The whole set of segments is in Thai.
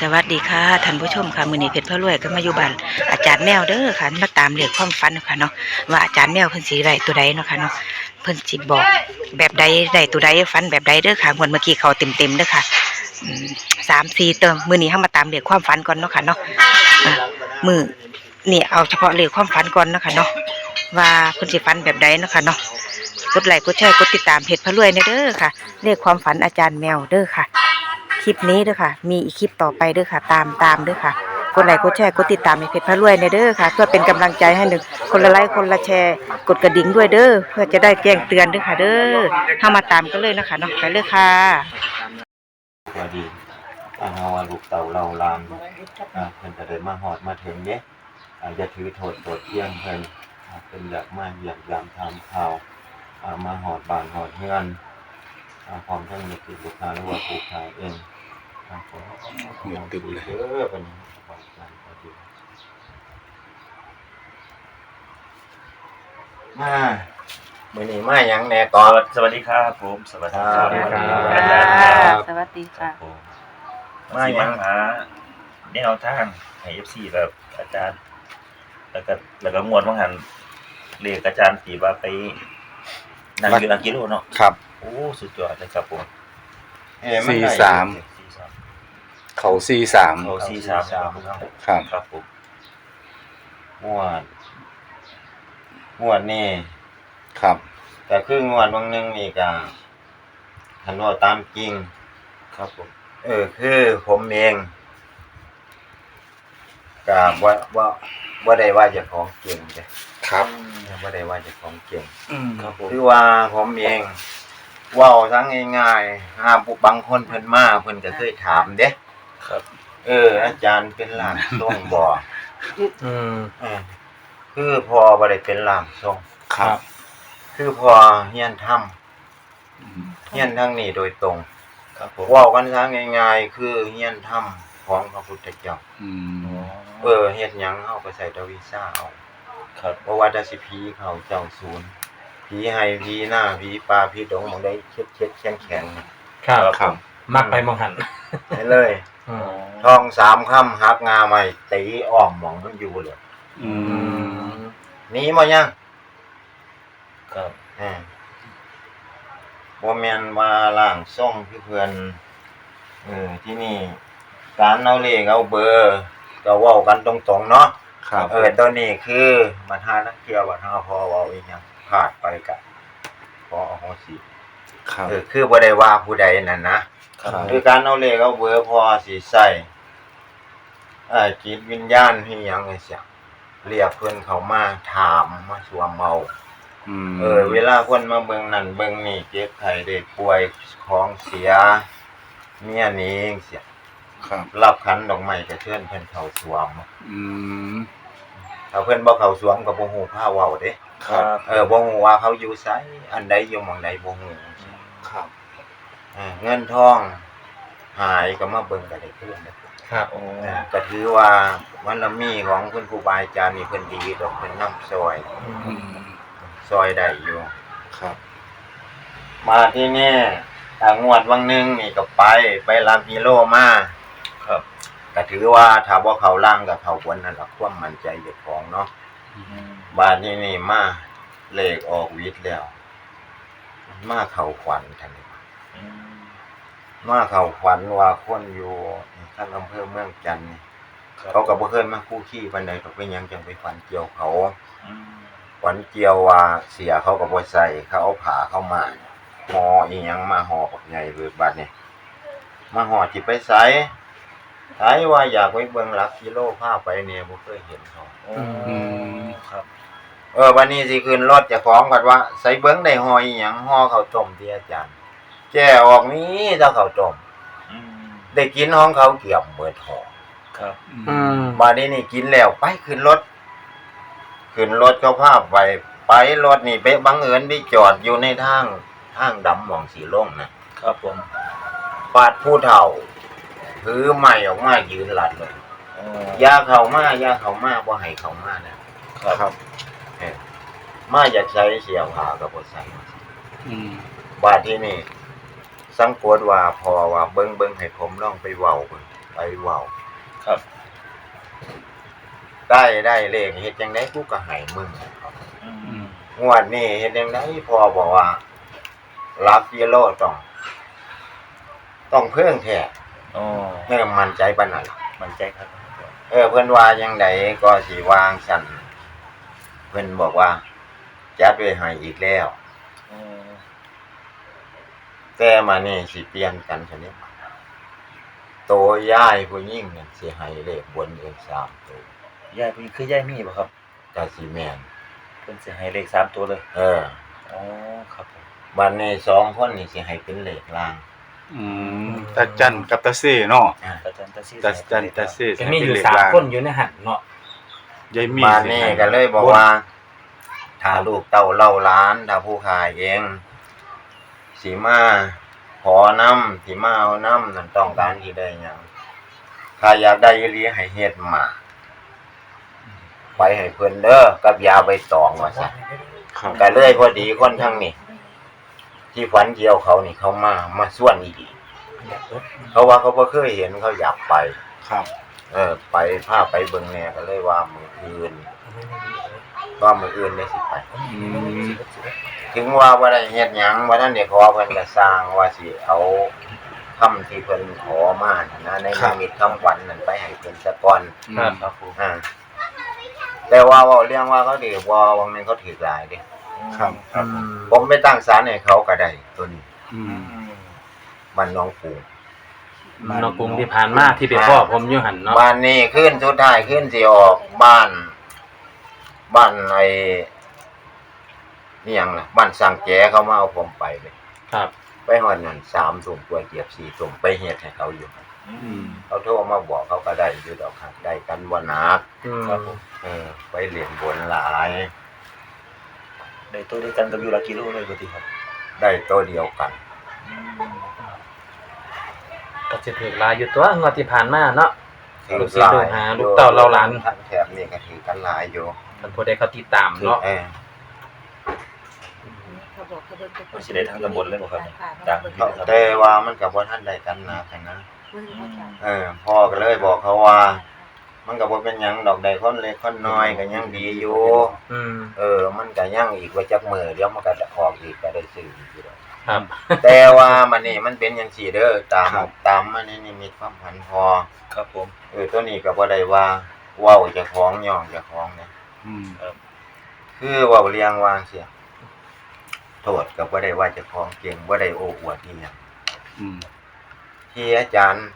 สวัสดีค่ะท่านผู้ชมค่ะมือนี้เพชรพระรวยก็มาอยู่บ้านอาจารย์แมวเด้อค่ะมาตามเลขความฝันค่ะเนาะว่าอาจารย์แมวเพิ่นสิได้ตัวใดเนาะค่ะเนาะเพิ่นสิบอกแบบใดได้ตัวใดฝันแบบใดเด้อค่ะงวดเมื่อกี้เขาเต็มๆเด้อค่ะสามสี่เติมมือนี้เฮามาตามเลขความฝันก่อนเนาะค่ะเนาะมื้อนี่เอาเฉพาะเลขความฝันก่อนเนาะค่ะเนาะว่าเพิ่นสิฝันแบบใดเนาะค่ะเนาะกดไลค์กดแชร์กดติดตามเพจพระรวยเด้อค่ะเลขความฝันอาจารย์แมวเด้อค่ะ คลิปนี้เด้อค่ะ มีอีกคลิปต่อไปเด้อค่ะ ตามตามเด้อค่ะ กดไลค์กดแชร์กดติดตามในเพจพระรวยในเด้อค่ะ เพื่อเป็นกำลังใจให้หนึ่งคนละไลค์คนละแชร์ กดกระดิ่งด้วยเด้อเพื่อจะได้แจ้งเตือนเด้อค่ะ เด้อถ้ามาตามกันเลยนะคะเนาะไปเลยค่ะสวัสดีอาเฮาวาลูกเต่าเราลามอ่าเพิ่นจะได้มาฮอดมาถึงเด้อาจะถือโทษโทษเที่ยงเพิ่นอ่าเพิ่นอยากมาเยี่ยามทำข่าวอ่ามาฮอดบานฮอดเฮือน อ่าพร้อมทั้งมีกิจลูกค้าหรือว่าผู้ขายเองอ่าขอขอบคุณเลยเด้อเป็นขอบคุณขอบคุณมามื้อนี้มาหยังแหน่ก่อนสวัสดีครับผมสวัสดีคครัรับบสวัสดีครับอาจารย์ครับสวัสดีค่ะผมมาสิมาหาแนวทางให้ FC แบบอาจารย์ แล้วก็แล้วก็งวดว่าหันเรียกอาจารย์ตีว่าไปนั่งอยู่หลังกิโลเนาะครับ โอ้สุดยอดเลยครับผมเอ้ยมันสี่ได้สาม สี่สามเขาซีสามโอ้สี่สามครับครับครับผมงวดงวดนี่ครับ แต่คืองวดบางหนึงนี่ก็คันว่าตามจริง ครับผมเออคือผมเองก็ว่าว่าว่าได้ว่าเจะของเก่งเด้ครับว่าได้ว่าเจะของเก่งอืมครับผมคือว่าผมเอง เว้าทั้งง่ายๆห้ามผู้บางคนเพิ่นมาเพิ่นก็เคยถามเด้ครับ เออ อาจารย์เป็นล่างทรงบ่อืมเออคือพอบ่ได้เป็นล่างทรงครับ คือพอเฮียนทำเฮียนทางนี้โดยตรงครับผมเว้ากันซะง่ายๆ คือเฮียนทำของพระพุทธเจ้าอือ๋มอเออเฮ็ดหยังเฮาก็ใส่ตะวีซ่าเอาครับบ่ว่าแต่สิผีเขาเจ้าศูนย์ ผีให้ผีหน้าผีปลาผีดงหมองได้เช็ดๆแข็งครับครับมักไปมองหันๆให้เลยอืมทองสามค่ำหักงาใหม่ตีอ้อมหมองมันอยู่เลยอืมหนีบ่ยังครับเออบ่แม่นว่าล่างทรงคือเพิ่นเออที่นี่การเอาเลขเอาเบอร์ก็เว้ากันตรงๆเนาะ ครับเออตัวนี้คือมันหานักเที่ยวบัดหาพอเว้าอีหยัง พลาดไปกะขออโหสิครับ เออคือบ่ได้ว่าผู้ใดนั่นนะครับ คือการเอาเลขเอาเบอร์พอสิใส่เอ่อจิตวิญญาณที่หยังไงเสียเรียกเพิ่นเข้ามาถามมาสวมเมาอืมเออ เวลาคนมาเบิ่งนั่นเบิ่งนี่เจ็บไข้ได้ป่วยของเสียเมียหนี้เสียครับ รับขันดอกไม้ก็เชิญเพิ่นเข้าสวมอืม ถ้าเพิ่นบ่เข้าสวมก็บ่ฮู้ภาเว้าเด้ ครับ เออบ่ฮู้ว่าเขาอยู่ไสอันใดอยู่หม่องใดบ่ฮู้ครับ เออเงินทอง หายก็มาเบิ่งก็ได้คืนเด้อครับโอ้เออก็ถือว่ามันละมีของคุณครูบาอาจารย์นี่เพิ่นดีดอกเพิ่นนำซอยอืมซอยได้อยู่ ครับ มาที่นี่ทางงวดวังหนึงนี่ก็ไปไปลามกิโลมาครับ ก็ถือว่าถ้าบ่เข้าล่างก็เข้าบนนั่นล่ะความมั่นใจเจ้าของเนาะ อืม บาดนี้นี่มาเลขออกวิทย์แล้ว มาเข้าขวัญทันทีอืมมาเข้าขวัญว่าคนอยู่ทางอำเภอเมืองจันทน์นี่ครับเขาก็บ่เคยมาคู่ขี้ปานใดเขาเป็นหยังจังไปฝันเกี่ยวเขาอืมฝันเกี่ยวว่าเสียเขาก็บ่ใส่เขาเอาผ้าเข้ามาห่ออีหยังมาห่อบักใหญ่เบิดบาดนี่มาห่อสิไปไส ถายว่าอยากไปเบิ่งหลักกิโลพาไปเนี่ยบ่เคยเห็นเขาโอ้อืมครับ เออวันนี้สิขึ้นรถเจะของกัดว่า ใส่เบิ้งได้หอยหยังห่อข้าวต้มที่อาจารย์แจ้ออกนี้ถ้าข้าวต้มอืมได้กินห้องเขาเกี่ยมเบิดห่อครับอืมบาดนี้นี่กินแล้วไปขึ้นรถขึ้นรถเขาพาไปไปรถนี่ไปบังเอิญไปจอดอยู่ในทางทางดำหมองสีลงนะ ครับผม ปาดผู้เฒ่า ถือไม้ออกมายืนหลัดเลยโอ้อยาเข้ามาอยาเข้ามาบ่ให้เข้ามานะครับครับ เออมาอยากใช้เสียผ้าก็บ่ใส่อืมบาดที่นี่ สังกวดว่าพอว่าเบิ้งเบิ้งให้ผมลองไปเว้าเบิ่งไปเว้า ครับ ได้ได้เลขเฮ็ดจังได๋กูก็ให้มึงอือืมมงวดนี้เฮ็ดจังได๋พ่อบอกว่ารับกิโลต้อง ต้องเพิ่งแท้ อ๋อแม่มั่นใจปานนั้นมันใจครับ เออ เพิ่นว่าจังไดก็สิวางสั่นเพิ่นบอกว่าจัดไว้ให้อีกแล้วอืมแต่มานี่สิเปลี่ยนกันซะนี่โตย้ายผู้หญิงนั่นสิให้เลขบนเอง3ตัวยายเพิ่นคือยายมีบ่ครับก็สิแม่นเพิ่นสิให้เลขสามตัวเลย เอออ๋อครับผมบัดนี้สองคนนี่สิให้เป็นเลขล่าง อืมตาจันกับตาเซ่เนาะอะตาจันตาซีตาจันตาเซ่จะมีอยู่สามคนอยู่ในหันเนาะยายมีมานี่ก็เลยบอกว่าถ้าลูกเต้าเล่าล้านถ้าผู้ขายเองสีมาขอน้ำสีมาเอาน้ำนั่นต้องการที่ได้หยังถ้าอยากได้อีหลีให้เฮ็ดมา ไปให้เพิ่นเด้อกับยาใบตองว่าซะครับก็เลยพอดีคนทั้งนี้ ที่ฝันเกี่ยวเขานี่เขามามาส่วนอีกเขาว่าเขาบ่เคยเห็นเขาอยากไป ครับ เออ ไปพาไปเบิ่งแหน่ก็เลยว่ามืออื่นว่ามืออื่นได้สิไปอืมถึงว่าบ่ได้เฮ็ดหยังว่าท่านได้ขอเพิ่นก็สร้างว่าสิเอาคำที่เพิ่นขอมาน่ะนะในนิมิตคำขวัญนั่นไปให้เพิ่นซะก่อนครับครับผมอ่าแต่ว่าเว้าเรื่องว่าเขาถือบ่บางนึงเขาถือหลายเด้ ครับครับผมไปตั้งศาลให้เขาก็ได้ตัวนี้อือืมมมันน้องปูนอกกรุงที่ผ่านมาที่เป็นพ่อผมอยู่หันเนาะบ้านนี้ขึ้นสุดท้ายขึ้นสิออกบ้าน บ้านไอ้นี่หยังล่ะบ้านสังแจเขามาเอาผมไปเลยครับ ไปหอดนั่นสามถุงกล้วยเกียบสี่ถุงไปเฮ็ดให้เขาอยู่อือืมมเขาโทรมาบอกเขาก็ได้อยู่ดอกครับได้กันว่านักอืมครับผมเออไปเรียนบนหลาย ได้ตัวเดียวกันกับอยู่หลักกิโลเลยปกติครับได้ตัวเดียวกันอืมก็จะถือลายอยู่ตัวงวดที่ผ่านมาเนาะถือลูกศิษย์ลูกหาลูกเต้าเราหลานทางแถบนี่ก็ถือกันหลายอยู่ท่านผู้ใดเขาติดตามเนาะเออก็สิได้ทั้งตำบลเลยบ่ครับต่างกันอยู่ครับแต่ว่ามันกับว่าท่านได้กันนะกันนะ เออพ่อก็เลยบอกเขาว่า มันก็บ่เป็นหยังดอกใดคนเล็กคนน้อยก็ยังดีอยู่ อืม เออ มันก็ยังอีกว่าจักมือเดี๋ยวมันก็จะออกอีกก็ได้ซื้ออีกอยู่ดอกครับ แต่ว่ามันนี่มันเป็นจังซี่เด้อตามตามมันนี่นิมิตความพันพอ ครับผม เออตัวนี้ก็บ่ได้ว่าเว้าเจ้าของย่องเจ้าของเนี่ยอืม คือเว้าเรียงวางเสียโทษก็บ่ได้ว่าเจ้าของเก่งบ่ได้โอ้อวดอีหยังอืม ที่อาจารย์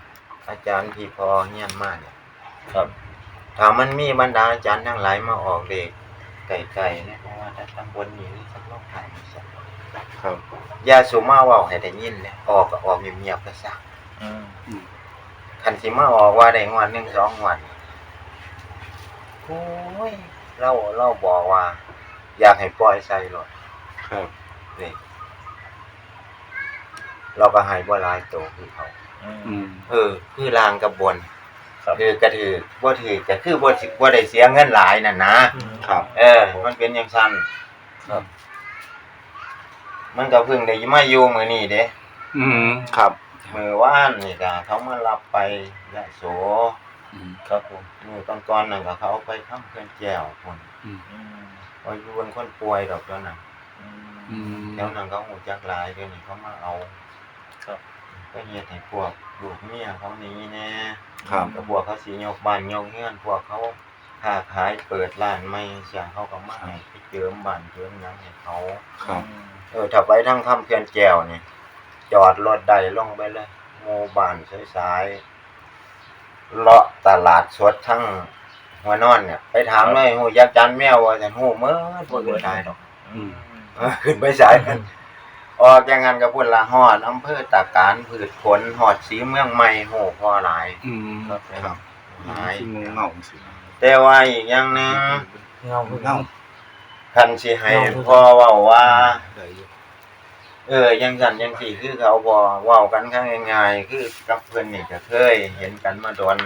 อาจารย์ที่พอเฮียนมาเนี่ยครับ ถ้ามันมีบรรดาอาจารย์ทั้งหลายมาออกเลขไก่ๆเนี่ยเพราะว่าถ้าตำบลนี้นี่สักโลกไทยนี่สักครับอย่าสุมาเว้าให้ได้ยินเลยออกก็ออกเงียบๆก็ซะอืมอืมคันสิมาออกว่าได้งวดหนึ่งสองงวดโอ้ยเราเราบอกว่า อยากให้ปล่อยใส่รถครับนี่เราก็ให้บ่หลายโตคือเขาอือืมมเออ คือลางกับบน ครับคือกระถือบ่ถือก็คือบ่สิบ่ได้เสียเงินหลายนั่นนะครับ เออ มันเป็นอย่างซั่นครับ มันก็เพิ่งได้มาอยู่มื้อนี้เด้อืมครับ มื้อวานนี่ก็เขามารับไปยะโสอืมครับผมมื้อก่อนๆนั่นก็เขาเอาไปค้ำเพื่อนแก้วพุ่นอืมอืมว่าอยู่เป็นคนป่วยดอกแล้วน่ะอืม อืมแล้วนั้นเขาหูจักหลายเดี๋ยวนี้เขามาเอา ครับ ก็เฮ็ดให้พวกลูกเมียเขาหนี้แน่ครับ ก็พวกเขาสิยกบ้านยกเฮือนพวกเขาค้าขายเปิดร้านใหม่เสียเขาก็มาให้ไปเจิมบ้านเจิมหยังให้เขา ครับ เออถ้าไปทางค่ำเขื่อนแก้วนี่จอดรถได้ลงไปเลยหมู่บ้านสายๆเลาะตลาดสดทั้งหัวนอนเนี่ย ไปถามเลยหูยักษ์จันแมวว่าจันหูเมื่อบ่เกิดได้ดอกอืม เออขึ้นไปสายกัน ออกอย่างนั้นกับพุ่นละฮอดอำเภอตาการผืดผลฮอดสีเมืองใหม่โหพอหลายอืมครับหลายที่งูเง่าสิแต่ว่าอีกอย่างหนึงเงาเง่าคันสิให้พ่อเว้าว่า ได้อยู่เออยังสั่นยังสี่คือเขาบ่เว้ากันข้างง่ายๆคือกับเพิ่นนี่ก็เคยเห็นกันมาโดน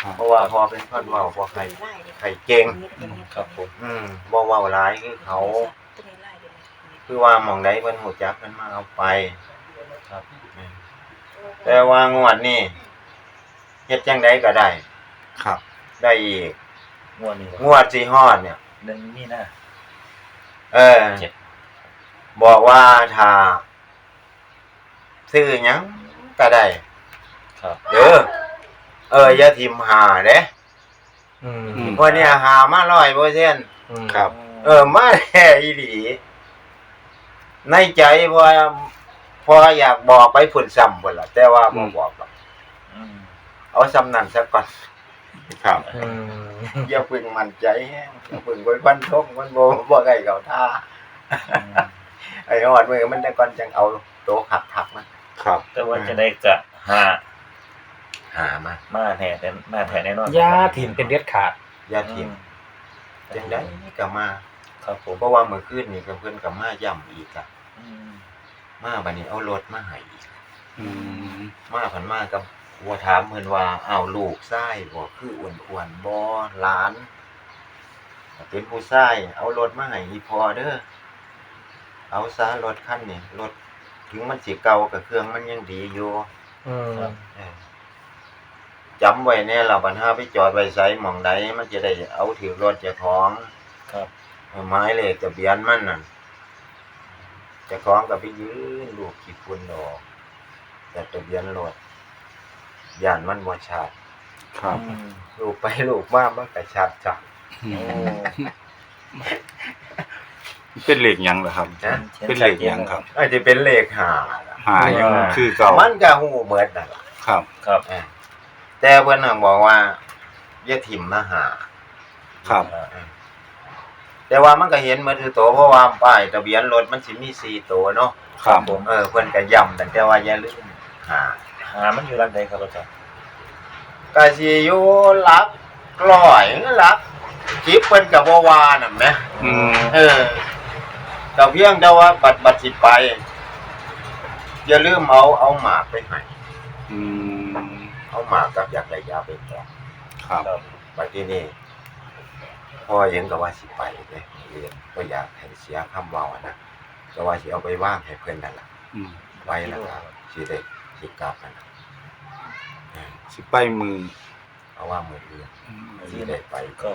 ครับเพราะว่าพอเป็นคนเว้าบ่ใครใครเก่ง ครับผม อืมบ่เว้าหลายคือเขา คือว่าหม่องใดเพิ่นฮู้จักเพิ่นมาเอาไปครับแต่ว่างวดนี้เฮ็ดจังไดก็ได้ ครับ ได้อีก งวดนี้งวดสิฮอดเนี่ย หนึ่งมีหน้าเออเจ็ด บอกว่าถ้าซื้อหยังก็ได้ครับ เด้อเอออย่าทิมหาเด้อืมอืมวันนี้หามา100%เอืมครับออมาแท้อีหลี ในใจพอพออยากบอกไปพุ่นซ้ำพุ่นล่ะ แต่ว่าบ่บอกหรอกอืมเอาซ้ำนั่นซะก่อน ครับ อืมอย่าเพึ่งมั่นใจแฮงอย่าเพึ่งไว้ฟันทงมันบ่บ่ได้เข้าท่าอืมไอ้ฮอดมือมันแต่ก่อนจังเอาโตขักทักมันครับแต่ว่าจะได้กะหาหามามาแท้แน่มาแท้แน่นอนยาถิ่นเป็นเด็ดขาด อย่าทิมจังได๋ก็มา ครับผมเพราะว่ามื้อคืนนี่ก็เพิ่นก็มาย่ำอีกอะอืมมาบัดนี้เอารถมาให้อีก อืมมาเพันมากับหัวถามเพิ่นว่าอ้าวลูกชายบ่คืออ้วนๆบ่หลานถ้าเป็นผู้ชายเอารถมาให้อีพอเด้อเอาซะรถคันนี้รถถึงมันสิเก่าก็เครื่องมันยังดีอยู่อืมเออจำไว้แน่ล่ะบัดหาไปจอดไว้ไสหม่องใดมันจะได้เอาถือรถเจ้าของครับ หมายเลขทะเบียนมันน่ะเจ้าของก็ไปยืนลูกขี้ฝุ่นออกแต่ทะเบียนรถย่านมันบ่ชัดครับอืมลูกไปลูกมามันก็ชัดจ้ะโอ้เป็นเหล็กหยังเหรอครับนะเป็นเหล็กหยังครับ อาจจะเป็นเลขห้าล่ะหายังคือเก่ามันก็ฮู้เบิดนั่นล่ะครับ ครับเออแต่เพิ่นน่ะบอกว่าอย่าถิ่มมาหาครับ แต่ว่ามันก็เห็นหมาถือโตวเพราะว่าป้ายทะเบียนรถมันสิมี4ตัวเนาะครับผมเออเพิ่นก็ย้ำตั้งแต่ว่าอย่าลืมหาหามันอยู่ร้านใดครับอาจารย์ก็สิอยู่หลักร้อยหลักจิบเพิ่นก็บ่ว่านั่นแหมอืมเออก็เพียงแต่ว่าบัดบัดสิไปอย่าลืมเอาเอาหมากไปให้อืมเอาหมากกับอยากได้ยาไปแกะครับบัดที่นี่ พ่อเห็นก็ว่าสิไปเด้เรียนก็อยากให้เสียคำเว้าอะนะก็ว่าสิเอาไปว่างให้เพิ่นนั่นล่ะอืมไว้แล้วก็สิได้สิกลับนั่นน่ะเออสิไปมือเอาว่ามื้ออื่นอืมสิได้ไปก็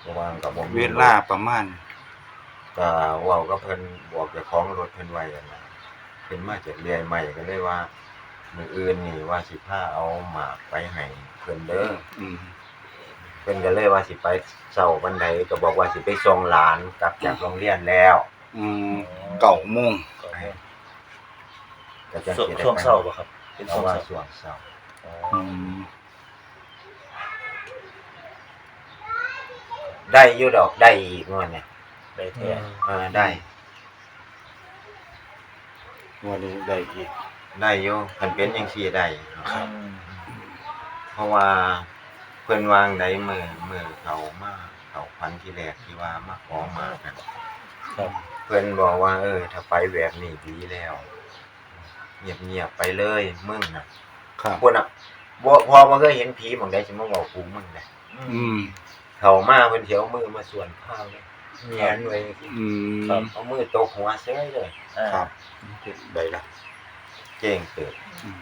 เพราะว่าก็บ่มีเวลาประมาณก็เว้ากับเพิ่นบอกเจ้าของรถเพิ่นไว้นั่นน่ะเพิ่นมาจากเรียนใหม่ก็เลยว่ามื้ออื่นนี่ว่าสิพาเอาหมากไปให้เพิ่นเด้อ อืม เพิ่นก็เลยว่าสิไปเช้าวันใดก็บอกว่าสิไปส่งหลานกลับจากโรงเรียนแล้วอืมเก่าโมงก็ให้ก็จังช่วงสิได้ช่วงไปเช้าป่ะครับ เป็นเพช่วราะงว่าเช้าช่วงเช้าอ๋ออืมได้อยู่ดอกได้อีกงวดเนี่ยได้อืแท้มเออได้ วันนี้ได้อีกได้อยู่คันเป็นจังซี่ได้อืมเพราะว่า เพิ่นวางได้มือมือเขามาเขาพันที่แรกที่ว่ามาขอมากันครับเพิ่นบอกว่า เออ ถ้าไปแบบนี้ดีแล้วเงียบๆไปเลยมึงน่ะครับพวกน่ะบ่พอบ่เคยเห็นผีหม่องใดสิมาบอกกูมึงได้อืมเขามาเพิ่นสิเอามือมาส่วนข้าวเลยเมียนไว้อืมเอามือตกหัวเซ้ยเลยอ่าครับได้ละเก่งเกิดอืม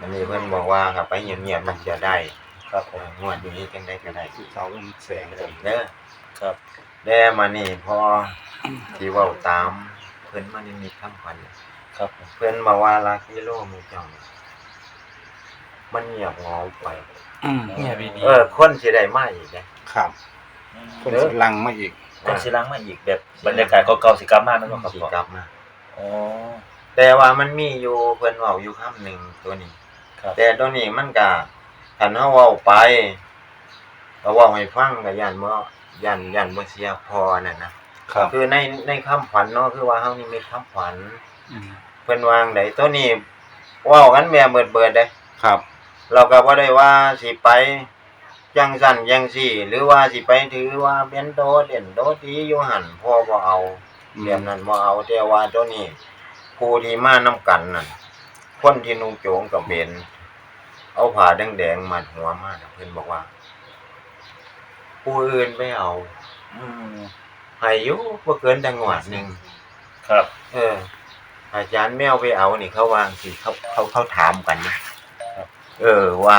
อันนี้เพิ่นบอกว่าครับไปเงียบๆมันจะได้ ครับผเอมองวดนี้จังได๋ก็ได้เสาเป็นแสงเลยเด้อครับแต่มานี่พอที่เว้าตาม เพิ่นมานิมิตคำขวัญครับผมเพิ่นบอกว่าลักกิโลมือเจ้านี่มันเงียบเหงาไปอืมเนี่ยดีเออคนสิได้มาอีกนะครับอืมคนสิลังมาอีกคนสิล้างมาอีกแบบบรรยากาศเก่าๆสิกลับมาแม่นบ่ครับสิพ่อกลับมาอ๋อแต่ว่ามันมีอยู่เพิ่นเว้าอยู่คำหนึ่งตัวนี้ครับแต่ตัวนี้มันก็ คันเฮาเว้าไปก็เว้าให้ฟังก็ย่านบ่ย่านย่านบ่เสียพอนั่นนะครับ คือในในคำขวัญเนาะคือว่าเฮานี่มีคำขวัญอืมเพิ่นวางได้ตัวนี้เว้ากันแบบเบิดๆเด้ครับ เราก็บ่ได้ว่าสิไปจังสั่นจังซี่ หรือว่าสิไปถือว่าเป็นโตเด่นโตดีอยู่หั่นพ่อบ่เอาอืมแบบนั้นบ่เอาแต่ว่าตัวนี้ผู้ที่มานํกันนั่นคนที่นุ่งโจงกับเบน เอาผ้าแดงๆมัดหัวมาน่ะเพิ่นบอกว่า ผู้อื่นไม่เอาอืมให้อยู่บ่เกินจังหวัดหนึงครับ เออ อาจารย์แมวไปเอานี่เขาวางสิเขาเขาเขาถามกันนี่เออ ว่า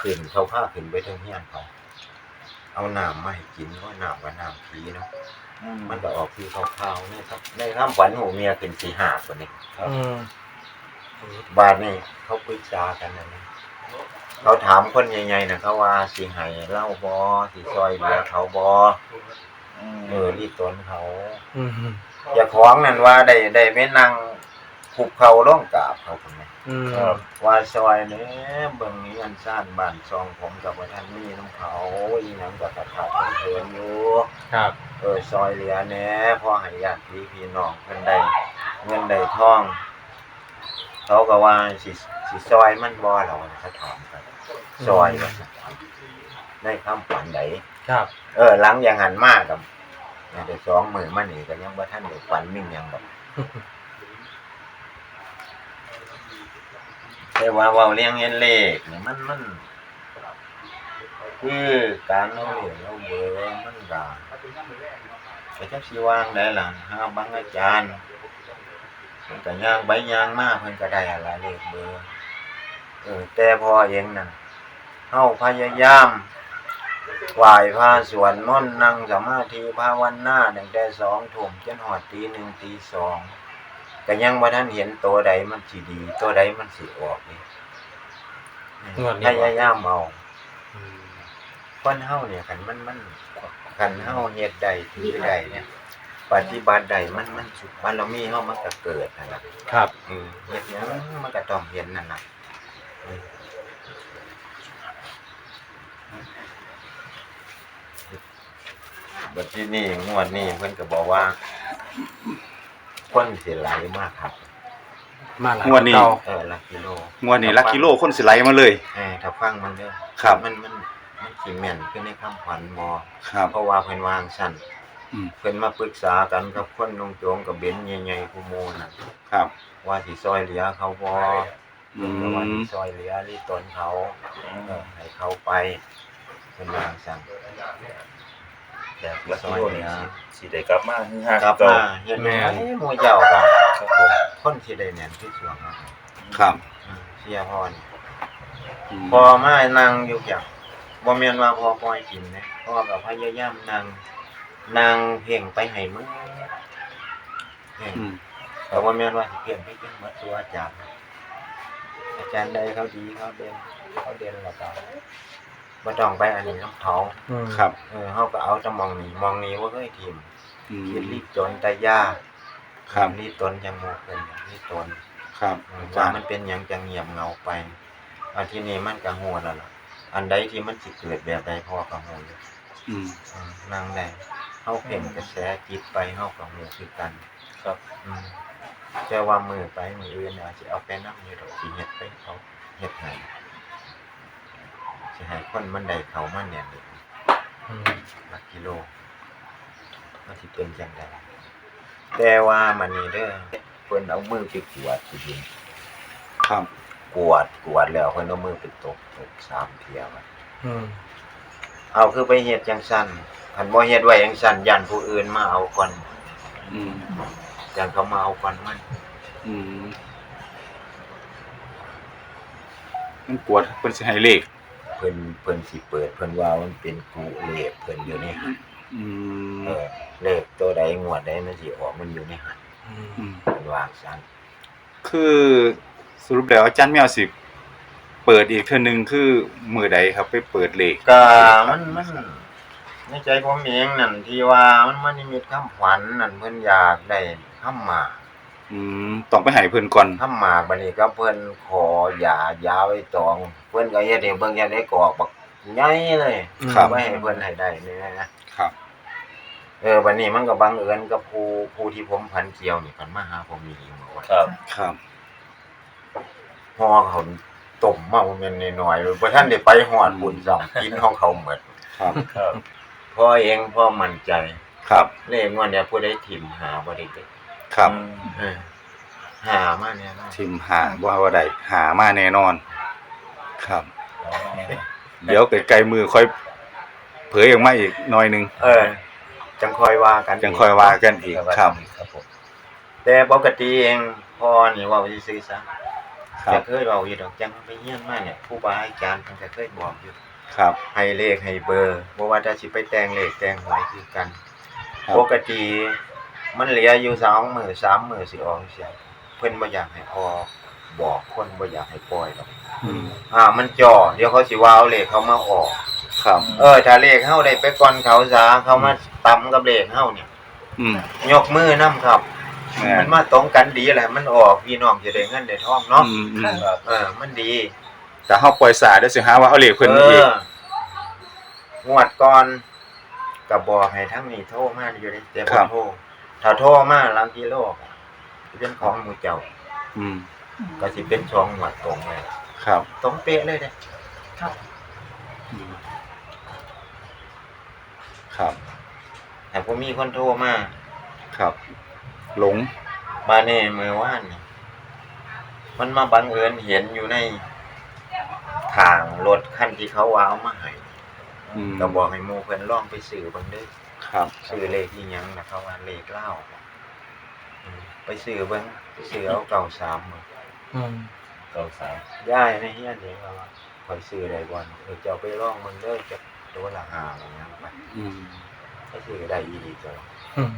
ขึ้นเขาพาขึ้นไปเทิงเฮียนเขาเอาน้ำมาให้กินว่าน้ำกับน้ำผีเนาะมันก็ออกที่ขาวๆนี่ครับในข้ามฝันหูเมียขึ้นสีหาคนนี้ อืม บาทนี่เขาปรึกษากันนะนี่ เขาถามคนใหญ่ๆนะเขาว่าสิให้เล่าบอสิซอยเหลือเขาบอเออรีดตนเขาอืมอย่าของนั่นว่าได้ได้ไปนั่งคุกเขาร่องกราบเขาคนนี้อืมครับ ว่าซอยเนี้เบิ่งนี้อันซ่านบ้านซองผมกับว่าท่านมีน้ำเขาอีหนังกับกระถาเพิ่นอยู่ ครับเออซอยเหลือแหน่พอให้ญาติพี่พี่น้องเพิ่นได้เงินได้ทอง เขาก็ว่าสิ สิซอยมันบ่ล่ะว่าเขาถามกันซอยว่าซั่นในคำฝันใดครับ เออหลังอย่างหันมากกับเนี่ยได้สองมือมานี่ก็ยังบ่ทันได้ฝันนิ่งหยังดอกแต่ว่าเว้าเลี้ยงเงินเลขนี่มันมัน คือการเอาเหรียญเอาเบอร์มันก็ก็จักสิวางได้ล่ะหาบางอาจารย์เพิ่นก็ย่างใบย่างมาเพิ่นก็ได้อะไรเลขเบอร์ เออแต่พอเองนั่นเฮาพยายามไหว้พระสวดมนต์นั่งสมาธิภาวนาตั้งแต่สองทุ่มจนฮอดตีหนึ่งตีสองก็ยังบ่ทันเห็นตัวใดมันสิดี ตัวใดมันสิออกนี่พยายามเอาคนเฮาเนี่ยคันมันมันคันเฮาเฮ็ดได้ถือได้เนี่ย ปฏิบัติใดมันมันสุบารมีเฮามันก็เกิดนั่นล่ะครับอืมเฮ็ดหยังมันก็ต้องเห็นนั่นน่ะอืม บัดที่นี่งวดนี้เพิ่นก็บอกว่า คนสิไหลมากครับมาหลายงวดนี้ เก่าเออหลักกิโลงวดนี้ลักกิโลคนสิไหลมาเลย เออถ้าฟังมันเด้อครับ มันมันมันสิแม่นคือในคำขวัญบ่ครับ เพราะว่าเพิ่นวางสั่นอืม เพิ่นมาปรึกษากันกับคนนงโจงกับเบนใหญ่ๆผู้โมน่ะ ครับ ว่าสิซอยเหลือเขาบ่ อืแต่ว่าสิมซอยเหลือรีตนเขาเออให้เขาไปเป็นวางสั่งแบบแล้วซที่อยโน่นเหลืนี่อสิได้กลับมาฮือฮากลับเก่ามาเฮ็ดแม่หมู่เจ้าก็ครับผมคนสิได้แน่นที่สวงครับครับอืมเสียพ่อนี่อืมพอมานั่งอยู่จักบ่แม่นว่าพอปล่อยกินนะพ่อก็พยายามนั่งนั่งเพ่งไปให้มึงเพ่ง อืม แต่ว่าแม่นว่าสิเปลี่ยนไปเป็นหมดตัวอาจารย์ อาจารย์ใดเขาดีเขาเด่นเขาเด่นแล้วก็บ่ต้องไปอันนี้น้ำเขาอืมครับ เออเขาก็เอาแต่มองนี้มองนี้ว่าเคยทีมอืมคิดรีบจนแต่ยากครับรีบตนจังโมเป็นรีบตนครับเออว่ามันเป็นหยังจังเงียบเหงาไปอันที่นี่มันก็หัวแล้วล่ะ อันใดที่มันสิเกิดแบบใดพ่อก็หัวอยู่ อืมเออนั่งได้เฮาเพ่งกระแสจิตไปเฮาก็หัวคือกัน ครับ อืม แต่ว่ามือไปมืออื่นอาจจะเอาไปนั่งอยู่ดอกสิเฮ็ดไปเขาเฮ็ดให้สิให้คนมันได้เขามันเนี่ยนี่อืมหลักกิโลมันสิเป็นจังไดแต่ว่ามันนี่เด้อเพิ่นเอามือไปกวาดสิดินครับกวาดกวาดแล้วเพิ่นเอามือไปตบตบสามเที่ยวอืมเอาคือไปเฮ็ดจังซั่นคันบ่เฮ็ดไว้จังซั่นยันผู้อื่นมาเอาก่อนอืม ยันเขามาเอาก่อนมันอืมมันปวดเพิ่นสิให้เลข เพิ่นเพิ่นสิเปิด เพิ่นว่ามันเป็นกูเลขเพิ่นอยู่ในหันอืมเออเลขตัวใดงวดใดมันสิออกมันอยู่ในหันอืมอืมเพิ่นว่าซั่นคือสรุปแล้วอาจารย์แมวสิ เปิดอีกเทื่อนึงคือมือใดครับไปเปิดเลขก็มันมันในใจผมเองนั่นที่ว่ามันมันนิมิตคำขวัญนั่นเพิ่นอยากได้ คำหมากอืมต้องไปให้เพิ่นก่อนคำหมากบัดนี้ก็เพิ่นขอยายาไว้ตอง เพิ่นก็เฮ็ดให้เบิ่งอย่างได้กอกบักใหญ่เลยครับ ไว้ให้เพิ่นให้ได้นี่นะครับ เออบัดนี้มันก็บังเอิญกับผู้ผู้ที่ผมพันเกี่ยวนี่เพิ่นมาหาผมอีกเมื่อวานครับ ครับฮอเขาต้มมาบ่แม่นน้อยๆเลยบ่ทันได้ไปฮอดบุญซ้ํกินของเขาหมดครับครับพ่อเองพ่อมั่นใจ ครับเลขงวดเนี้ยผู้ใดถิ่มหาบ่ได้เด้ ครับอืมเออหามาเนี่ยนะทิมหาว่าว่าได้หามาแน่นอน ครับอ๋อเดี๋ยวไกลๆมือค่อย เผยออกมาอีกหน่อยหนึงเออ จังคอยว่ากันจังค่อยว่ากันอีกครับแต่ปกติเองพ่อนี่เว่าซื่อๆซะครับจะเคยบอกอยู่ดอกจังไปเยี่ยมมาเนี่ยครูบาอาจารย์เพิ่นก็เคยบอกอยู่ ครับให้เลขให้เบอร์บ่ว่าจะสิไปแต่งเลขแต่งหวยคือกัน ครับ ปกติ มันเหลืออยู่สองมื้อสามมื้อสิออกเสียเพิ่นบ่อยากให้ออกบอกคนบ่อยากให้ปล่อยหรอกอืมอ่า มันจ่อเดี๋ยวเขาสิว่าเอาเลขเขามาออก ครับ เออถ้าเลขเฮาได้ไปก่อนเขาซะเขามาตำกับเลขเฮานี่อืมยกมือนํครับ แม่มันมาตรงกันดีแหละมันออกพี่น้องจะได้เงินได้ทองเนาะอืมอืมเออ มันดี แต่เฮาปล่อยสายเดี๋ยวสิหาว่าเอาเลขเพิ่นอีก งวดก่อนก็บอกให้ทั้งนี้โทรมาอยู่ได้แต่ครับ่บโทร ถ้าโทรมาหลังกิโลก็สิเป็นของหมู่เจ้า อืม ก็สิเป็นช่องงวดตรงเลยครับตรงเป๊ะเลยเด้อืมครับแต่บ่มีคนโทรมาครับ หลงมาแน่มื้อวานนี่มันมาบังเอิญเห็นอยู่ในทางรถคันที่เขาว่าเอามาให้อืมก็บอกให้หมู่เพิ่นลองไปซื้อเบิ่งเด้อ ครับซื้อเลขอีหยังนะเขาว่าเลขเล่าวอืมไปซื้อเบิ่งไปซื้อเอาเก่าสามมื้ออืมเก้าสามย้ายในเฮียนนี่ว่าคอยซื้อได้บ่อนเออเจ้าไปลองมึงเด้อจะตัวละห้าอะไรเงี้ยไปอืมไปซื้อได้อีหลีจ้ะอืม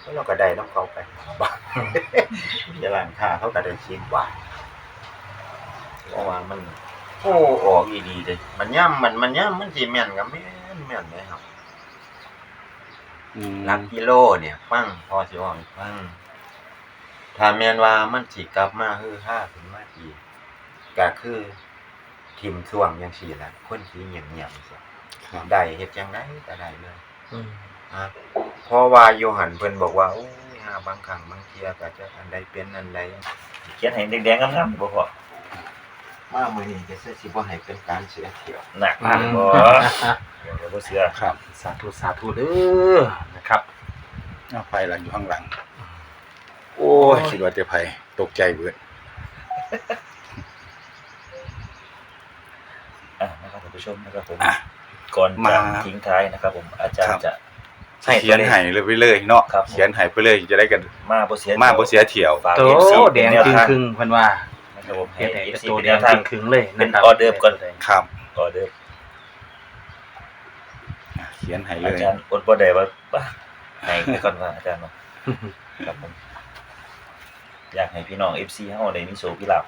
แล้วเราก็ได้น้ำเขาไปบาทจะร้านค้าเขาก็ได้ชิบาทเพราะว่ามันโอ้ออกอีดีเลยมันย่ำมันมันย่ำมันสิแม่นกับแม่นแม่นเลยครับ อืมหลักกิโลเนี่ย ฟังพอสิว่าให้ฟังถ้าแม่นว่ามันสิกลับมาฮือฮาขึ้นมาอีกก็คือทิมช่วงจังซี่ล่ะคนสิเงียบๆซี่ครับได้เฮ็ดจังไดก็ได้เลย อืมอะเพราะว่าโยหันเพิ่นบอกว่าโอ้ยหาบางครั้งบางเที่ยก็จะอันใดเป็นอันใด เขียนให้แดงๆงามๆบ่พอ มามื้อนี้จะสิบ่ให้เป็นการเสียเที่ยวหนักมากบ่เดี๋ยวบ่เสือครับ สาธุสาธุเด้อนะครับเอาไฟหลังอยู่ข้างหลัง โอ้ยคิดว่าจะไผตกใจเบิดอะนะครับท่านผู้ชมนะครับผมอะ ก่อนมาจะทิ้งท้ายนะครับ ผมอาจารครัย์บ จะเขียนให้เลยไปเลยเนาะครับเขียนให้ไปเลยจะได้กันมาบ่เสียมาบ่เสียเที่ยว ฝาก โต FC แดงเป็นแนวครึ่งทางครึ่งๆเพิ่นว่านะ ครับผมให้เฮ็ดให้ FC โตเป็นแดแนงวคทางรึ่งครึ่งๆเลยเป็นนะครับออเดิร์ฟก่อน ครับออเดิร์ฟอะเขียนให้เลอาย จารย์อดบ่ได้ว่าบ้าให้ไปก่อนว่าอาจารย์เนาะครับผมอยากให้พี่น้อง FC เฮาได้มีโชคมีลาภ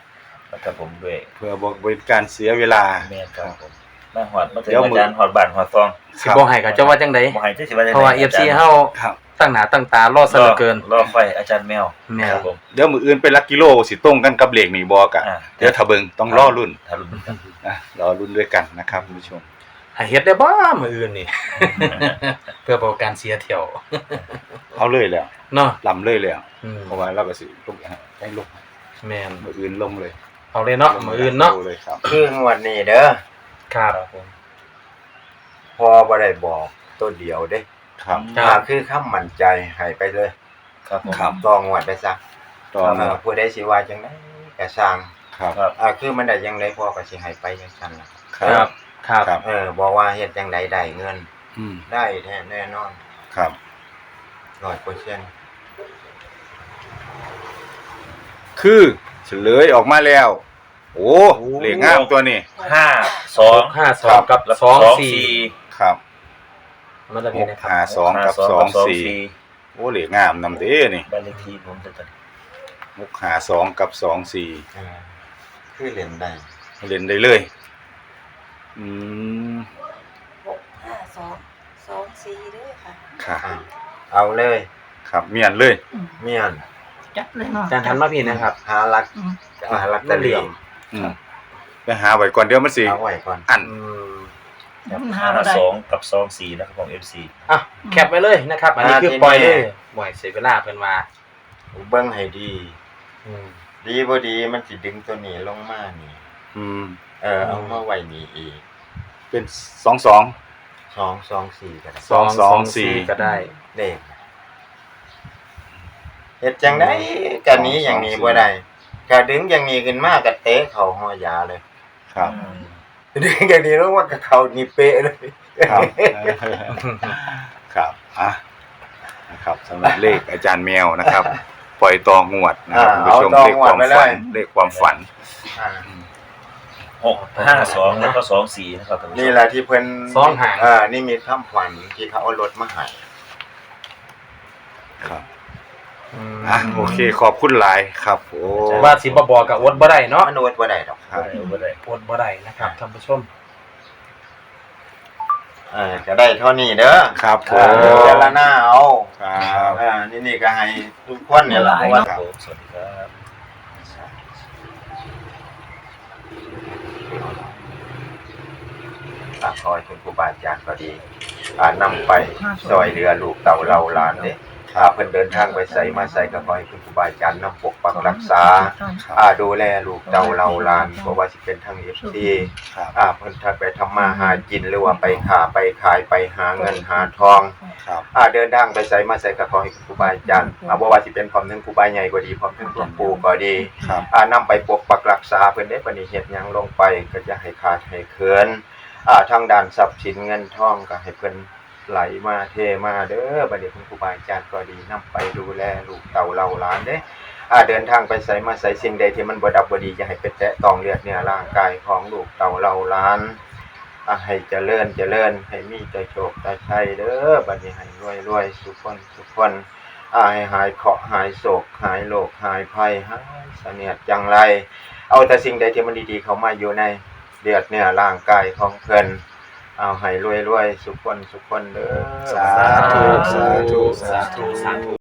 นะครับผมด้วยเพื่อบอกเป็นการเสียเวลา แม่นครับผม มาฮอดมาถึงเดี๋ยวอามื้อจารย์ฮอดบ้านฮอดซองสิบ่ให้ก็เจ้าว่าจังได๋บ่ให้จักสิว่าจังเพราะว่าได FC เฮาครับ ตั้งหน้าตั้งตารอซะเหลือเกิน รอไฟอาจารย์แมวแม่นครับผม เดี๋ยวมืออื่นเป็นลักกิโลสิตรงกันกับเลขนี่บอกะอ่า เดี๋ยวถ้าเบิ่งต้องรอรุ่นถ้ารุ่นกันอะรอรุ่นด้วยกันนะครับคุณผู้ชม ให้เฮ็ดได้บ่มื้ออื่นนี่ เพื่อบ่การเสียเที่ยวเอาเลยแล้วเนาะลำเลยแล้วอืมเพราะว่าเราก็สิลงให้ลงแม่นมืออื่นลงเลยเอาเลยเนาะมื้ออื่นเนาะลงเลยครับ คืองวดนี้เด้อ ครับครับ ผม พอบ่ได้บอกตัวเดียวเด้ครับ ครับอ่าคือคำมั่นใจให้ไปเลยครับผม ครับต้องงวดไปซะต่อเอมาอผู้ใดสิว่าจังไดก็สร้างครับ ครับ อ่าคือมันได้จังไดพ่อก็สิให้ไปจังซั่นล่ะครับ ครับ ครับ เออบอกว่าเฮ็ดจังไดได้เงิน อืมได้แท้แน่นอนครับ 100%คือเฉลยออกมาแล้ว โอ้เลขงามตัวนี้ ห้าสองห้าสองกับแล้วสองสี่ครับมันจะหมีกนะครับห้าสองกับห้าสองสี่โอ้เลขงามนำเด้นี่บ้านเลขที่ผมจะตัดหกห้าสองกับสองสี่เออคือเล่นได้เล่นได้เลย อืมหกห้าสองสองสี่เด้อค่ะค่ะอ่าเอาเลย ครับเมียนเลย เมียนจัดเลยเนาะอาจารย์ทันมาพี่นะครับ หาลักอืมหาลักตะเหลี่ยม อืมไปหาไว้ก่อนเดี๋ยวมันสิ เอาไว้ก่อนอัน อืมมันหาห้าบ่ได้ สองกับสองสี่นะครับผมเอฟซี อะแคปไว้เลยนะครับ อันนี้คือปล่อยเลยบ่อยเสียเวลาเพิ่นมาเบิ่งให้ดี อืม ดีบ่ดีมันสิดึงตัวนี้ลงมานี่ อืม เออเอามาไว้นี่อีกเป็นสองสอง สองสองสี่ก็ได้สองสองสี่ ก็ได้เลขเฮ็ดจังได๋กันนี้อย่างนี้บ่ได้ ก็ดึงอย่างนี้ขึ้นมาก็เตะเข้าห้อยาเลยครับ ดึงอย่างนี้ลงมาก็เข้านี่เป๊ะเลยครับครับอะนะครับสำหรับเลขอาจารย์แมวนะครับ ปล่อยตองวดนะครับอ่าคุณผู้ชมเอาตองเลขความวดไปเลยฝันเลขความฝันอ่าหกห้าสองแล้วก็สองสี่นะครับท่านผู้ชนี่มแหละที่เพิ่นสองหางเอ่านี่มีคำขวัญที่เขาเอารถมาให้ครับ อืมอะโอเคขอบคุณหลายครับโอ้ว่าสิบ่บอกกับอดบ่ได้เนาะมันอวดบ่ได้ดอกครับเออบ่ได้อดบ่ได้นะครับท่านผู้ชมเออจะได้เท่านี้เด้อครับผเออมเจารณาเอาครับเออนี่นี่ก็ให้ทุกคนเนี่ยล่ะเพราะว่าครับผมสวัสดีครับอ่าคอยคุณครูบาอาจารย์ก็ดีอ่านำไปซอยเรือลูกเต่าเราหลานเด้ อ่าเพิ่นเดินทางไปใส่มาใส่ก็ขอให้คุณครูบาอาจารย์นำปกปักรักษาอ่าดูแลลูกเต่าเราหลานเพราะว่าสิเป็นทาง FC ครับอ่าเพิ่นถ้าไปทำมาหากินหรือว่าไปค้าไปขายไปหาเงินหาทองครับอ่าเดินทางไปใส่มาใส่ก็ขอให้คุณครูบาอาจารย์อ่าบ่ว่าสิเป็นพร้อมถึงครูบาใหญ่ก็ดีพร้อมถึงหลวงปู่ก็ดีครับอ่านำไปปกปักรักษาเพิ่นได้ปณิเฮ็ดหยังลงไปก็จะให้ขาดให้เคินอ่าทางด้านทรัพย์สินเงินทองก็ให้เพิ่น ไหลมาเทมาเด้อบัดนี้คุณครูบาอาจารย์ก็ดีนำไปดูแลลูกเต่าเราหลานเด้อ่าเดินทางไปใส่มาใส่สิ่งใดที่มันบ่ดับบ่ดีอย่าให้ไปแตะต้องเลือดเนื้อร่างกายของลูกเต่าเราหลานอ่าให้เจริญเจริญให้มีแต่โชคแต่ชัยเด้อบัดนี้ให้รวยๆสุขคนสุขคนอายหายเคราะห์หายโศกหายโรคหายภัยหายเสนียดจังไร เอาแต่สิ่งใดที่มันดีๆ เข้ามาอยู่ในเลือดเนื้อร่างกายของเพิ่น เอาให้รวยๆสุขคนสุขคนเด้อ สาธุสาธุสาธุสาธุ